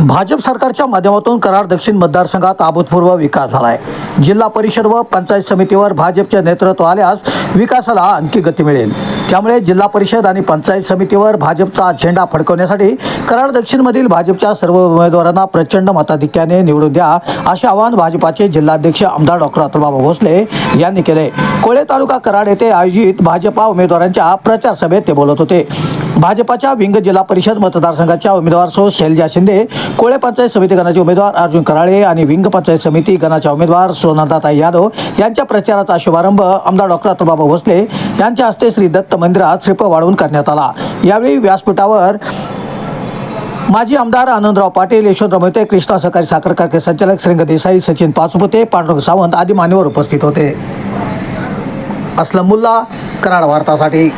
भाजप सरकारच्या माध्यमातून कराड दक्षिण मतदारसंघात अभूतपूर्व विकास झाला आहे जिल्हा परिषद व पंचायत समितीवर भाजपचे नेतृत्व आल्यास विकासाला आणखी गती मिळेल. त्यामुळे जिल्हा परिषद आणि पंचायत समितीवर भाजपचा झेंडा फडकवण्यासाठी कराड दक्षिणमधील भाजपच्या सर्व उमेदवारांना प्रचंड मताधिक्याने निवडून द्या असे आवाहन भाजपाचे जिल्हाध्यक्ष आमदार डॉक्टर अतुलबाबा भोसले यांनी केले. कोळे तालुका कराड येथे आयोजित भाजपा उमेदवारांच्या प्रचार सभेत ते बोलत होते. भाजपाच्या विंग जिल्हा परिषद मतदारसंघाच्या उमेदवार सो शैलजा शिंदे कोळे पंचायत समिती गणाचे उमेदवार अर्जुन कराळे आणि विंग पंचायत समिती गणाच्या उमेदवार सोनदाताई यादव यांच्या प्रचाराचा शुभारंभ आमदार डॉक्टर अतुलबाबा भोसले यांच्या हस्ते श्री दत्त मंदिरात श्रीप वाढवून करण्यात आला. यावेळी व्यासपीठावर माजी आमदार आनंदराव पाटील यशवंतराव मोहिते कृष्णा सहकारी साखर कारखाने संचालक श्रींग देसाई सचिन पाचपुते पांडुरंग सावंत आदी मान्यवर उपस्थित होते. असलमुल्ला कराड वार्तासाठी